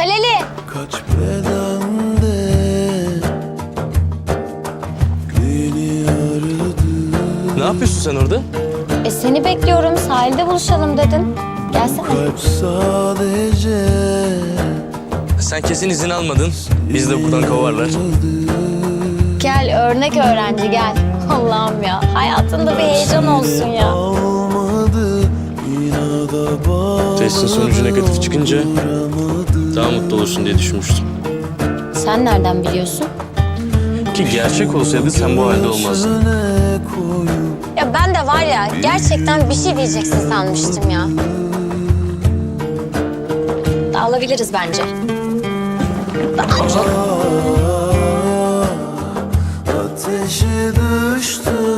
Kaleli. Kaç bedende Beni aradı Ne yapıyorsun sen orada? E seni bekliyorum. Sahilde buluşalım dedin. Gelsene. Kalp sadece Sen kesin izin almadın. Biz de okuldan kovarlar. Gel örnek öğrenci gel. Allah'ım ya. Hayatında bir heyecan olsun ya. Testin sonucu negatif çıkınca daha mutlu olursun diye düşünmüştüm. Sen nereden biliyorsun? Ki gerçek olsaydı sen bu halde olmazdın. Ya ben de var ya gerçekten bir şey diyeceksin sanmıştım ya. Dağılabiliriz bence. ateşe düştüm